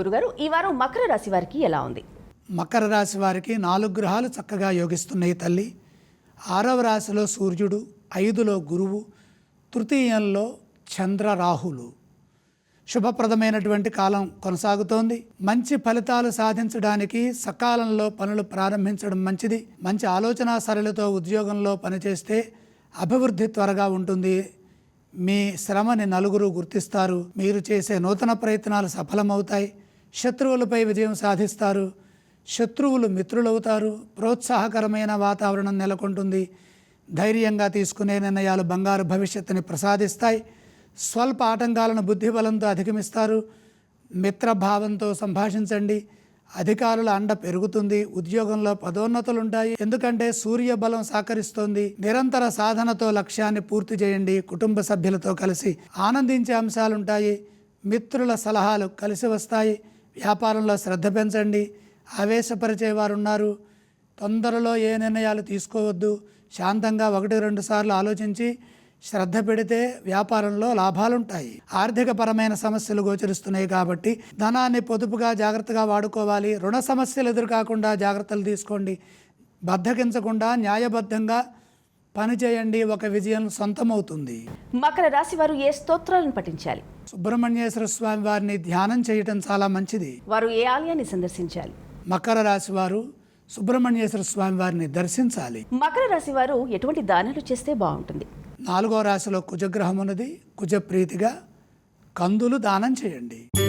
గురుగారు ఈ వారం మకర రాశి వారికి ఎలా ఉంది? మకర రాశి వారికి నాలుగు గ్రహాలు చక్కగా యోగిస్తున్నాయి తల్లి. ఆరవ రాశిలో సూర్యుడు ఐదులో గురువు తృతీయంలో చంద్ర రాహులు. శుభప్రదమైనటువంటి కాలం కొనసాగుతోంది. మంచి ఫలితాలు సాధించడానికి సకాలంలో పనులు ప్రారంభించడం మంచిది. మంచి ఆలోచన సరళితో ఉద్యోగంలో పనిచేస్తే అభివృద్ధి త్వరగా ఉంటుంది. మీ శ్రమని నలుగురు గుర్తిస్తారు. మీరు చేసే నూతన ప్రయత్నాలు సఫలమవుతాయి. శత్రువులపై విజయం సాధిస్తారు. శత్రువులు మిత్రులవుతారు. ప్రోత్సాహకరమైన వాతావరణం నెలకొంటుంది. ధైర్యంగా తీసుకునే నిర్ణయాలు బంగారు భవిష్యత్తుని ప్రసాదిస్తాయి. స్వల్ప ఆటంకాలను బుద్ధిబలంతో అధిగమిస్తారు. మిత్రభావంతో సంభాషించండి. అధికారుల అండ పెరుగుతుంది. ఉద్యోగంలో పదోన్నతులు ఉంటాయి ఎందుకంటే సూర్య బలం సహకరిస్తోంది. నిరంతర సాధనతో లక్ష్యాన్ని పూర్తి చేయండి. కుటుంబ సభ్యులతో కలిసి ఆనందించే అంశాలుంటాయి. మిత్రుల సలహాలు కలిసి వస్తాయి. వ్యాపారంలో శ్రద్ధ పెంచండి. ఆవేశపరిచే వారు ఉన్నారు తొందరలో ఏ నిర్ణయాలు తీసుకోవద్దు. శాంతంగా ఒకటి రెండు సార్లు ఆలోచించి శ్రద్ధ పెడితే వ్యాపారంలో లాభాలుంటాయి. ఆర్థిక పరమైన సమస్యలు గోచరిస్తున్నాయి కాబట్టి ధనాన్ని పొదుపుగా జాగ్రత్తగా వాడుకోవాలి. రుణ సమస్యలు ఎదురుకాకుండా జాగ్రత్తలు తీసుకోండి. బద్ధకించకుండా న్యాయబద్ధంగా పనిచేయండి ఒక విజయం సొంతమవుతుంది. మకర రాశి వారు ఏ స్తోత్రాలను పఠించాలి? సుబ్రహ్మణ్యేశ్వర స్వామి వారిని ధ్యానం చేయటం చాలా మంచిది. వారు ఏ ఆలయాన్ని సందర్శించాలి? మకర రాశి వారు సుబ్రహ్మణ్యేశ్వర స్వామి వారిని దర్శించాలి. మకర రాశి వారు ఎటువంటి దానాలు చేస్తే బాగుంటుంది? నాలుగో రాశిలో కుజగ్రహం ఉన్నది. కుజ ప్రీతిగా కందులు దానం చేయండి.